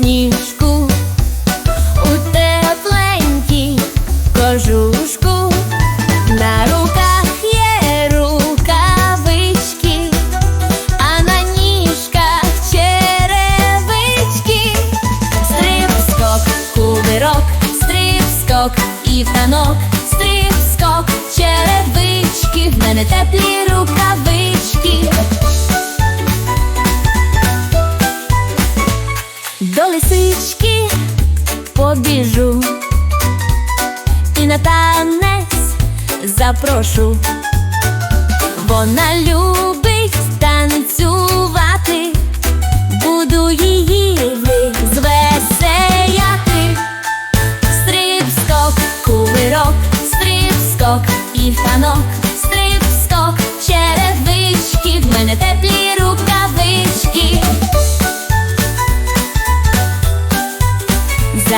сніжку, у тепленькій кожушку, на руках є рукавички, а на ніжках черевички. Стрип, скок, кувирок, стрип, скок і танок, стрип, скок, черевички, в мене теплі рукавички. Лисички побіжу. І на танець запрошу. Вона любить танцювати, буду її звеселяти. Стрип, скок, кувирок, стрип, скок і танок, стрип, скок, черевички, в мене теплі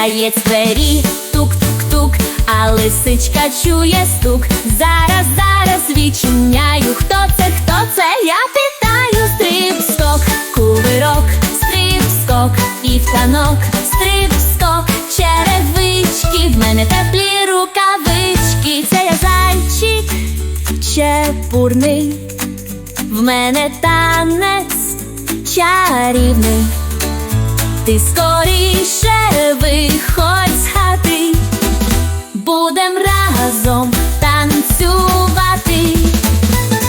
Заєць двері, тук-тук-тук, а лисичка чує стук. Зараз, зараз відчиняю. Хто це, хто це? Я питаю. Стрип, скок, кувирок, стрип, скок, і танок, стрип, скок, черевички, в мене теплі рукавички. Це я зайчик чепурний, в мене танець чарівний. Ти скоріше виходь з хати, будем разом танцювати.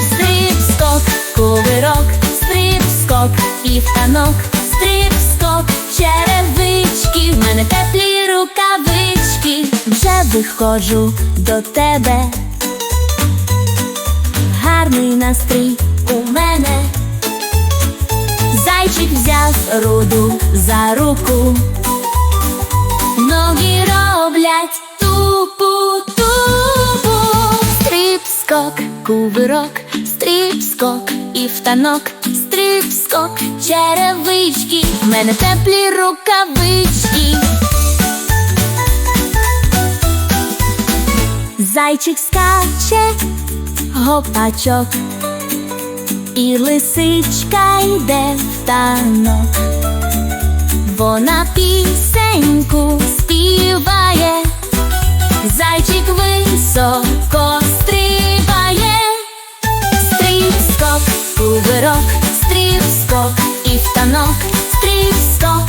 Стрип, скок, кувирок, стрип, скок і в танок, стрип, скок, черевички, в мене теплі рукавички. Вже виходжу до тебе. Гарний настрій у мене. Зайчик взяв руду за руку, ноги роблять тупу-тупу. Стріп-скок, кувирок, стріп-скок і в танок, стріп-скок, черевички, в мене теплі рукавички. Зайчик скаче, гопачок. І лисичка йде в танок, вона пісеньку високо стрибає, стрів скок, кувирок, стрів скок і втанок, стрів скок.